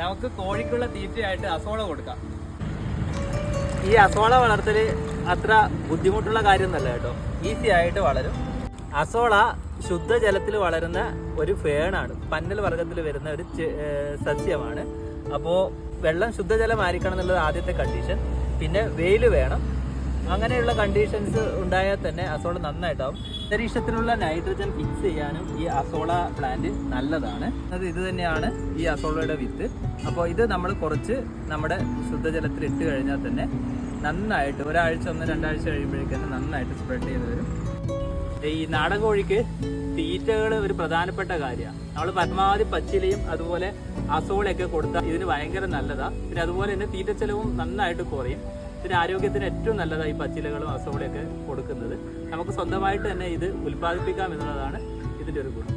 നമുക്ക് കോഴിക്കുള്ള തീറ്റയായിട്ട് അസോള കൊടുക്കാം. ഈ അസോള വളർത്തൽ അത്ര ബുദ്ധിമുട്ടുള്ള കാര്യമൊന്നുമല്ല കേട്ടോ. ഈസി ആയിട്ട് വളരും. അസോള ശുദ്ധജലത്തിൽ വളരുന്ന ഒരു ഫേണാണ്. പന്നൽ വർഗത്തിൽ വരുന്ന ഒരു സസ്യമാണ്. അപ്പോൾ വെള്ളം ശുദ്ധജലമായിരിക്കണം എന്നുള്ളത് ആദ്യത്തെ കണ്ടീഷൻ പിന്നെ വെയിൽ വേണം. അങ്ങനെയുള്ള കണ്ടീഷൻസ് ഉണ്ടായാൽ തന്നെ അസോള നന്നായിട്ടാവും. അന്തരീക്ഷത്തിലുള്ള നൈട്രജൻ ഫിക്സ് ചെയ്യാനും ഈ അസോള പ്ലാന്റ് നല്ലതാണ്. അത് ഇത് തന്നെയാണ് ഈ അസോളയുടെ വിത്ത് അപ്പോൾ ഇത് നമ്മൾ കുറച്ച് നമ്മുടെ ശുദ്ധജലത്തിൽ ഇട്ട് കഴിഞ്ഞാൽ തന്നെ നന്നായിട്ട് ഒരാഴ്ച ഒന്ന് രണ്ടാഴ്ച കഴിയുമ്പോഴേക്കും നന്നായിട്ട് സ്പ്രെഡ് ചെയ്ത് വരും. ഈ നാടൻ കോഴിക്ക് തീറ്റകൾ ഒരു പ്രധാനപ്പെട്ട കാര്യമാണ്. നമ്മൾ പരമാവധി പച്ചിലയും അതുപോലെ അസോളയൊക്കെ കൊടുത്താൽ ഇതിന് ഭയങ്കര നല്ലതാണ് പിന്നെ അതുപോലെ തന്നെ തീറ്റ ചെലവും നന്നായിട്ട് കുറയും. പിന്നെ ആരോഗ്യത്തിന് ഏറ്റവും നല്ലതായി പച്ചിലകളും അസോളയൊക്കെ കൊടുക്കുന്നത്. നമുക്ക് സ്വന്തമായിട്ട് തന്നെ ഇത് ഉൽപ്പാദിപ്പിക്കാം എന്നുള്ളതാണ് ഇതിന്റെ ഒരു ഗുണം.